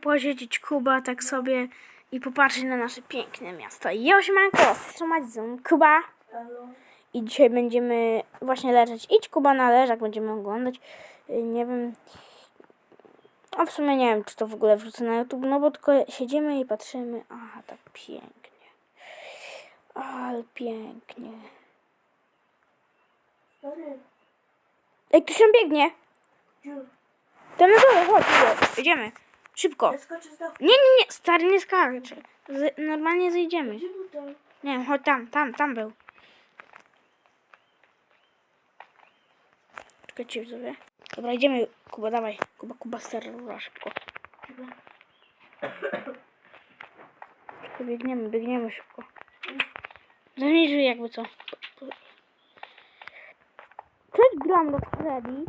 posiedzieć Kuba tak sobie i popatrzeć na nasze piękne miasto. Josiemanko, z Kuba. Halo. I dzisiaj będziemy właśnie leżeć. Idź Kuba na leżak, będziemy oglądać. Y, Nie wiem. A w sumie nie wiem, czy to w ogóle wrzucę na YouTube, no bo tylko siedzimy i patrzymy. Aha, tak pięknie. Ale pięknie. Ej, ktoś tam biegnie. Tam na dole, chodź, chodź. Idziemy. Szybko. Nie, nie, nie, stary, nie skacz. Z, normalnie zejdziemy. Nie wiem, chodź tam, tam, tam był. Czekajcie, widzowie. Dobra, idziemy. Kuba, dawaj. Kuba, Kuba, sterrora, szybko. Biegniemy, biegniemy szybko. Zaniżej jakby co. Cześć, gram do Freddy.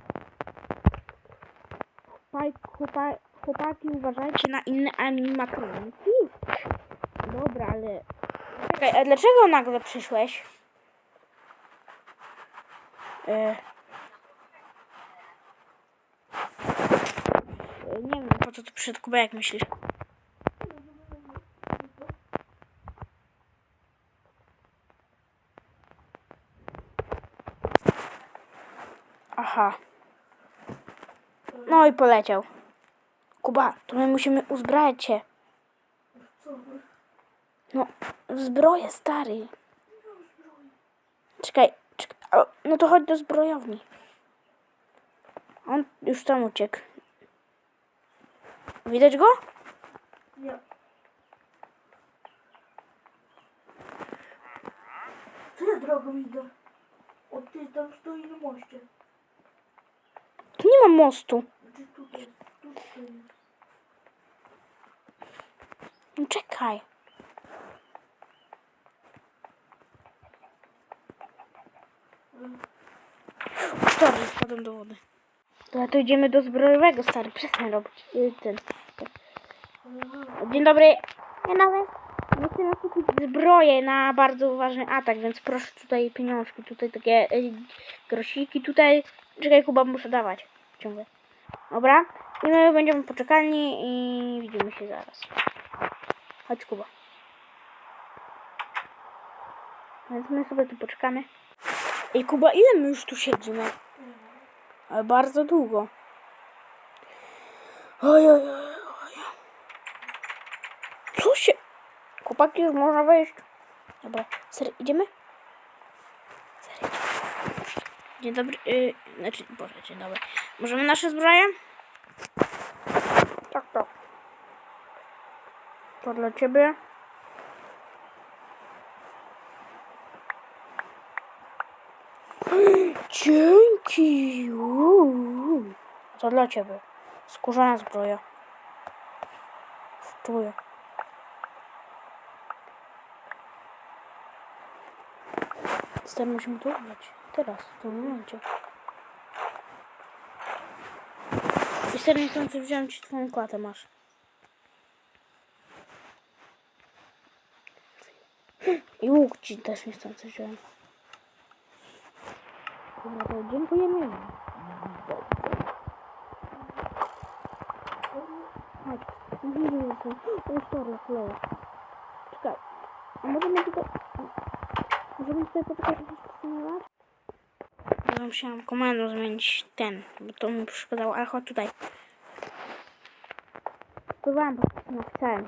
Chłopaki, chłopa- chłopaki, uważajcie na inne animatroniki. Dobra, ale... Czekaj, a dlaczego nagle przyszłeś? E... Nie wiem, po co tu przyszedł Kuba, jak myślisz? Aha. No i poleciał. Kuba, to my musimy uzbrajać się. Co? No, zbroję, stary. Czekaj, czekaj. No to chodź do zbrojowni. On już tam uciekł. Widać go? Nie. Co ja drogą idę? O ty tam stoi na moście. Tu nie ma mostu. Gdzie tutaj jest? No czekaj. Stary, spadłem do wody. Dobra, to idziemy do zbrojowego, stary. Przestań robić y, ten. Dzień dobry. Dzień dobry. Kupić zbroję na bardzo ważny atak, więc proszę tutaj pieniążki, tutaj takie y, grosiki, tutaj. Czekaj, Kuba, muszę dawać. Ciągle. Dobra. I my będziemy poczekalni i widzimy się zaraz. Chodź, Kuba. Więc my sobie tu poczekamy. Ej, Kuba, ile my już tu siedzimy? Ale bardzo długo. Oj, oj, oj, oj. Co się... Chłopaki, już można wejść. Dobra, serio, idziemy? Serio. Dzień dobry, yy, znaczy, Boże, dzień dobry. Możemy nasze zbroje? Tak, tak. To dla ciebie. Dzięki! Uuu. To dla ciebie. Skórzana zbroja. Czuję. Teraz musimy to ubrać. Teraz, w tym momencie. I serio chcący wziąłem ci twoją klatę, masz. I łuk ci też niechcący wziąłem. Dobra, to dziękujemy. Chodź. Widzimy się. O, stary, cholera. Czekaj. A możemy tylko... Możemy sobie poczekać, aż się Ja musiałam komendę zmienić ten, bo to mi przeszkadzało, ale chodź tutaj. Spróbowałam, po prostu napisałem.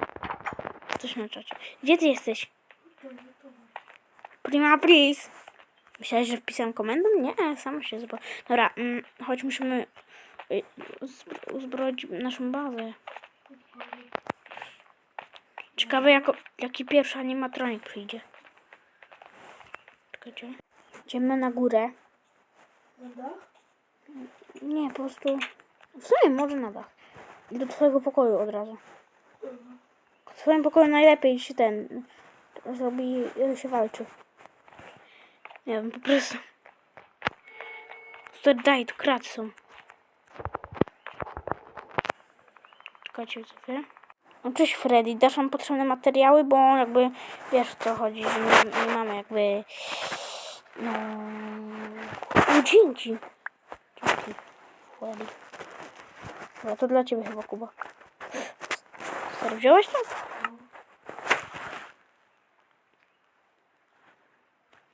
Coś na czacie. Gdzie ty jesteś? To. Prima, please. Myślałeś, że wpisałem komendę? Nie, sama się zbro... Dobra, mm, chodź, musimy y, uzbro- uzbroić naszą bazę. Ciekawe, jako, jaki pierwszy animatronik przyjdzie. Czekajcie. Idziemy na górę. Dach? Nie, po prostu... W sumie może na dach. Do twojego pokoju od razu. W swoim pokoju najlepiej się ten... Zrobi... się walczy. Nie wiem, po prostu... To daj, tu kraty są. Czekajcie sobie. No cześć Freddy, dasz nam potrzebne materiały, bo jakby wiesz o co chodzi, że nie, nie mamy jakby... No... O, dzięki. Dzięki. Freddy. Dobra, to dla ciebie chyba, Kuba. Wziąłeś to?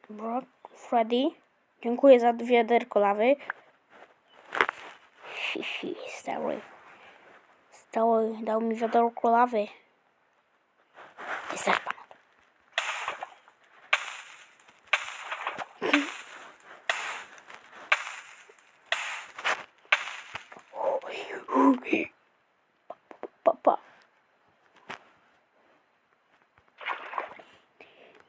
Brock, Freddy. Dziękuję za dwie derko lawy. Hihi, stały. Stały, dał mi wiaderko lawy. Jest też pan. Pa, pa. Eee. O, shish.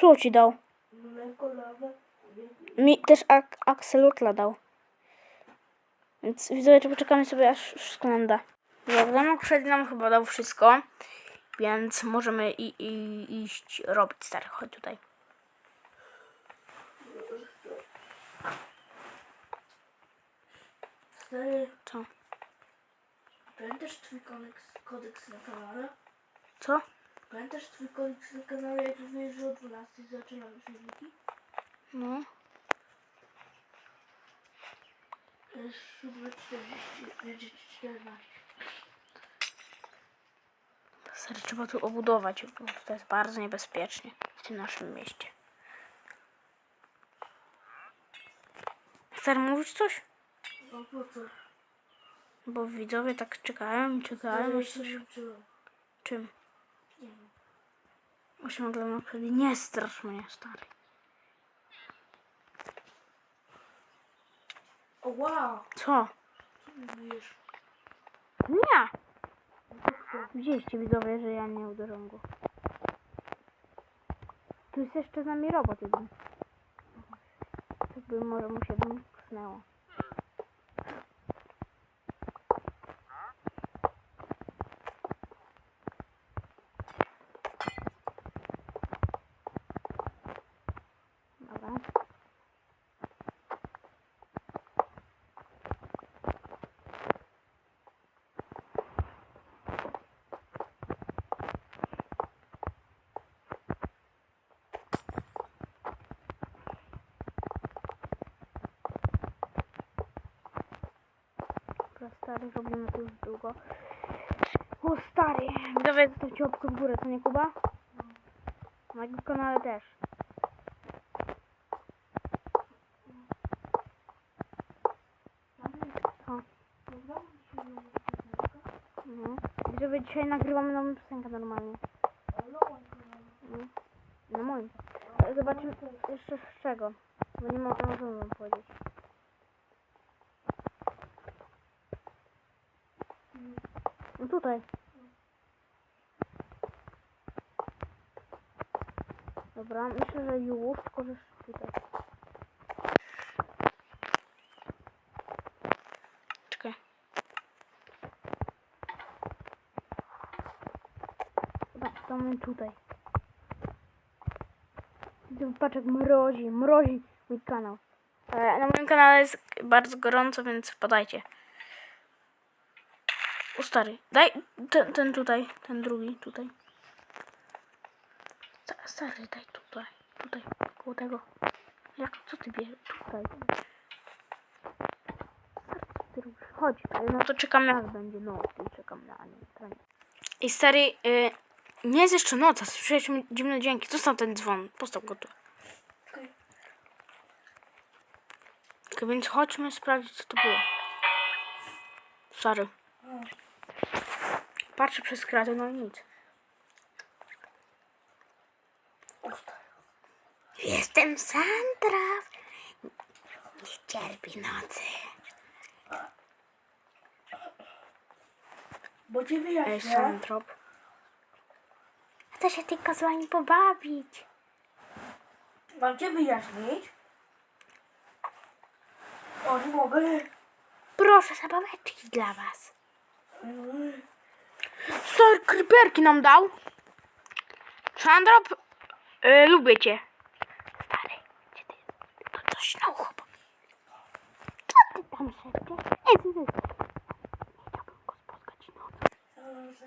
Co ci dał? Mi też ak akselotla dał. Więc widzowie, to poczekamy sobie, aż wszystko nam da. Wiadomo, Freddy nam chyba dał wszystko, więc możemy i, i, iść robić stary. Chodź tutaj. Stary, Co? pamiętasz twój kodeks, kodeks na kanale? Co? Pamiętasz twój kodeks na kanale, jak mówiłeś, że o 12 zaczynamy filmiki? No. To jest 7.40, będzie 14. Stary, trzeba tu obudować, bo to jest bardzo niebezpiecznie w tym naszym mieście. Chcesz mówić coś? No po co? Bo widzowie tak czekają. Stary, aż coś... Czym? Nie wiem. Osiągnę na Freddy. Nie strasz mnie, stary. O wow! Co? Co mi mówisz? Nie! Widzieliście widzowie, że ja nie uderzę go. Tu jest jeszcze z nami robot jeden. Tak by może mu się wymknęło. Dobra. Dobra, stary, robimy to już długo. O, stary! Widzowie, zostawcie łapkę w górę, co nie, Kuba? Na jego kanale też. Co? Mhm. Widzowie, dzisiaj nagrywamy nową piosenkę normalnie. Mhm. Na moim. Zobaczymy jeszcze z czego. Bo nie możemy wam powiedzieć. No tutaj. Dobra, myślę, że już, tylko że tutaj. Czekaj. Dobra, to mamy tutaj. Patrz jak mrozi, mrozi mój kanał. E, na moim kanale jest bardzo gorąco, więc wpadajcie. Stary, daj ten, ten tutaj, ten drugi tutaj. Sta- Stary, daj tutaj, tutaj, koło tego. Jak, co ty bierzesz? Tutaj. Stary? Chodź, no to czekam aż będzie noc i czekam na nie. I stary, y, nie jest jeszcze noc, a słyszeliśmy dziwne dźwięki. Zostaw ten dzwon, postaw go tu. Tak więc chodźmy sprawdzić, co to było. Sorry. Patrzę przez kratę, no nic. Jestem Sandra. Nie cierpi nocy. Bo cię Ej, wyjaśnię. Sandrop. Chcę się tylko z wami pobawić. Mam cię wyjaśnić. O, nie mogę. Proszę, zabaweczki dla was. Mm. Stary, kryperki nam dał. Sandrop, y, lubię cię. Stary, gdzie ty? To coś no chłop. Co ty tam? Ej, ty, ty. Nocą.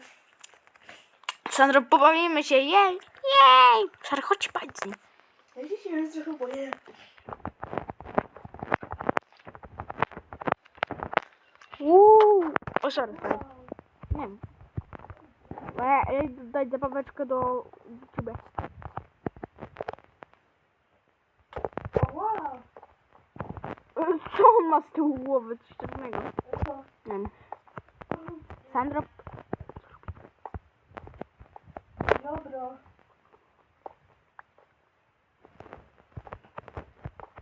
Sandro, pobawimy się, jej, jej. Szary, chodź spać z nim. Ja się się trochę boję. Uuu. O, sorry. Nie wiem. Bo ja, ja idę zabaweczkę do ciebie. Co on ma z tyłu głowy? Coś czarnego. Nie. Sandro, Dobra.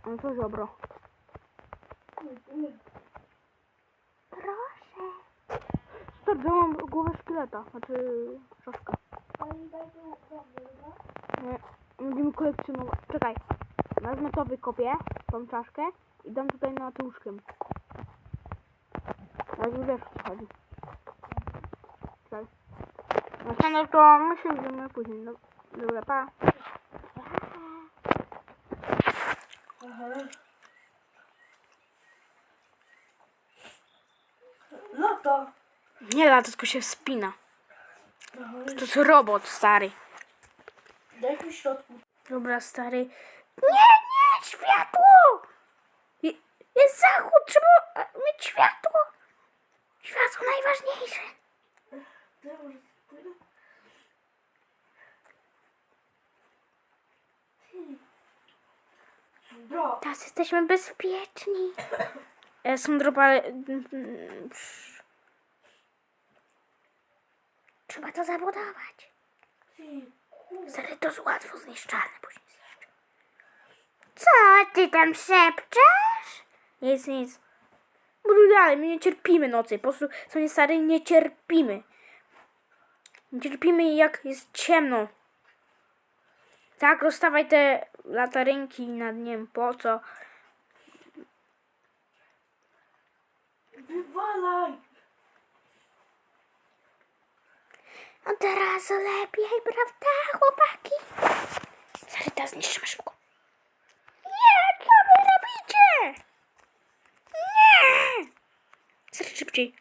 no to dobro. Nie. Proszę. Stary, ja mam szkieleta, znaczy szafka. Będziemy kolekcjonować. Czekaj. Wezmę to, wykopię, tą czaszkę i dam tutaj nad łóżkiem. Jak wiesz o co chodzi. Czekaj. No to no to myślę, że my później. No, dobra, pa. Aha. Lata. Nie lata, tylko się wspina. To jest robot, stary. Daj mi środku. Dobra, stary. Nie, nie, światło! Je- Jest zachód, trzeba e, mieć światło. Światło najważniejsze. Bro. Teraz jesteśmy bezpieczni. E, Są dropale. Trzeba to zabudować. Stary, to jest łatwo zniszczalne później zniszczę. Co ty tam szepczesz? Nic, nic. Dalej, my nie cierpimy nocy. Po prostu, co nie stary, nie cierpimy. Nie cierpimy jak jest ciemno. Tak, rozstawaj te latarynki nad nim. Po co? Wywalaj. No teraz lepiej, prawda, chłopaki? Stary, teraz zniszczymy szybko. Nie, co wy robicie? Nie! Stary, szybciej.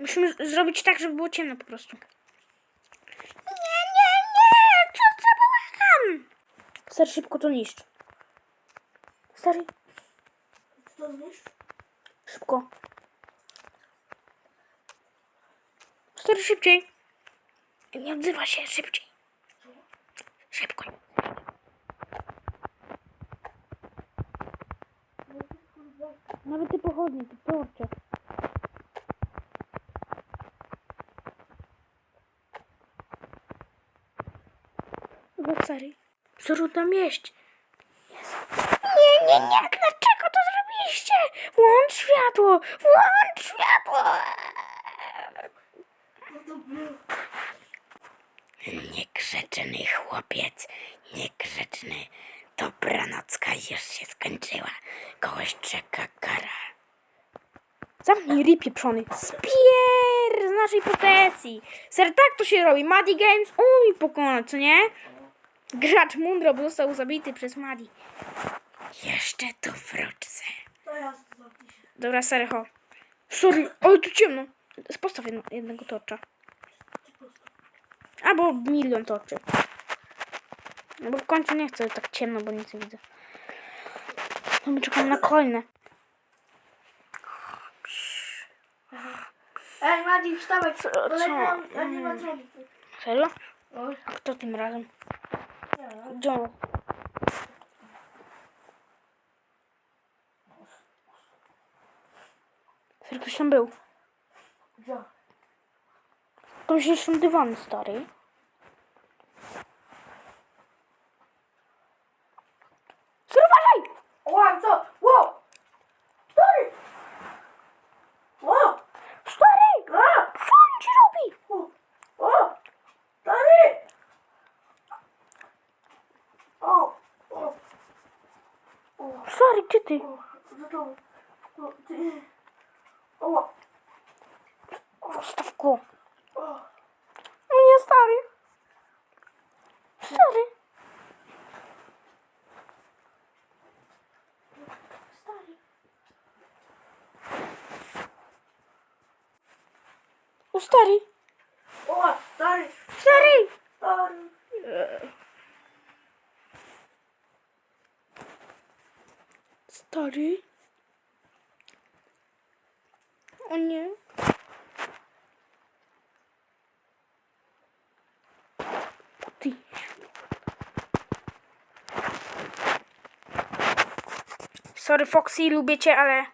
Musimy zrobić tak, żeby było ciemno po prostu. Nie, nie, nie! Co za bałagan! Stary, szybko to niszcz. Stary, Co to zniszcz? szybko. Stary, szybciej. Nie odzywa się, szybciej. Szybko. Nawet te pochodnie, te torcze. Chyba stary. Co tam jeść? Jest. Nie, nie, nie, dlaczego to zrobiliście? Włącz światło! Włącz światło! No to było. Niegrzeczny chłopiec, niegrzeczny. Dobranocka już się skończyła. Kogoś czeka kara. Zamknij ryj pieprzony. Spier z naszej profesji. Ser, tak to się robi. Madi Games umie pokonać, co nie? Gracz Mundro został zabity przez Madi. Jeszcze tu się. Dobra, stary, ho. Sorry, ale tu ciemno. Postaw jednego torcza. Albo milion toczy. No bo w końcu nie chcę tak ciemno, bo nic nie widzę. No my czekamy na kolejne. Ej, Madzi, wstawaj. Co- co? animatronicy. Serio? A kto tym razem? on? Serio, ktoś tam był. Gdzie? Ktoś jeszcze dywany stary. Serio, uważaj! O, co? Wow! Stary! O! Stary! A! Co on ci robi? O! O! Stary! O! O! O! Stary, gdzie ty? O! Za tobą. O, ty. O! Zostaw go. O! No nie, stary. Stary. Stary. O, stary. O! Ała, stary, Stary! stary. Stary? O nie. Ty. Sorry Foxy, lubię cię, ale...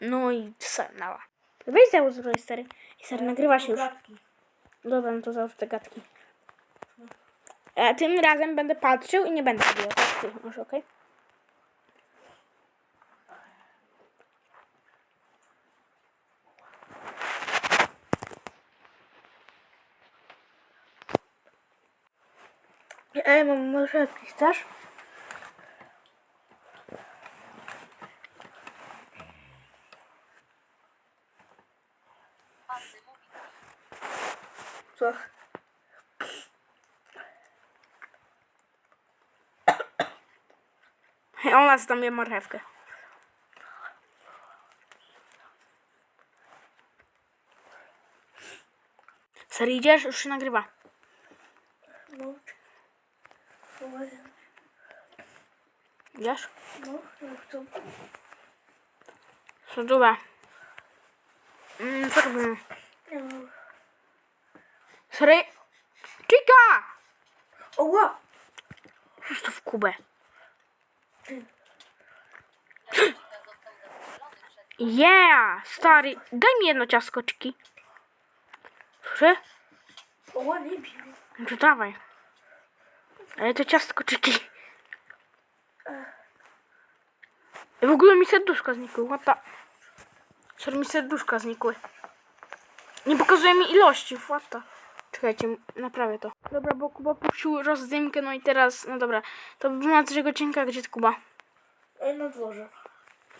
No i sanała. Weź załóż stary. I stary, nagrywa się już. Dobra, no to załóż te gadki. A tym razem będę patrzył i nie będę robił, tak? Może okej? Ej, mam może chcesz? Co? Ona je marchewkę. Serio idziesz? Już się nagrywa. No. Idziesz? no, no, co? Sądzowa. Mm, co robimy? Serio? Chica! Oła! To w kubę. Yeah! Stary, daj mi jedno ciastko, Chiki. Proszę? Oła, nie. No to dawaj. Ale to ciastko Chiki. I w ogóle mi serduszka znikły. The... Sorry, mi serduszka znikły. Nie pokazuje mi ilości. The... Czekajcie, naprawię to. Dobra, bo Kuba puścił rozdymkę, no i teraz... No dobra, to by było na trzeciego odcinka. Gdzie jest Kuba? Ej, na dworze.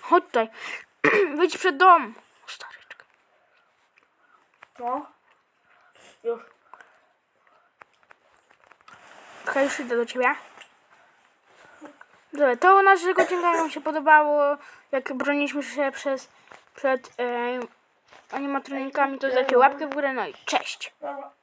Chodź tutaj. Wyjdź przed dom. O, Stary, czekaj. No. Już. Czekaj, już idę do ciebie. Dobra, to naszego odcinka wam się podobało. Jak broniliśmy się przez, przed e, animatronikami, to dajcie łapkę w górę. No i cześć. Dobra.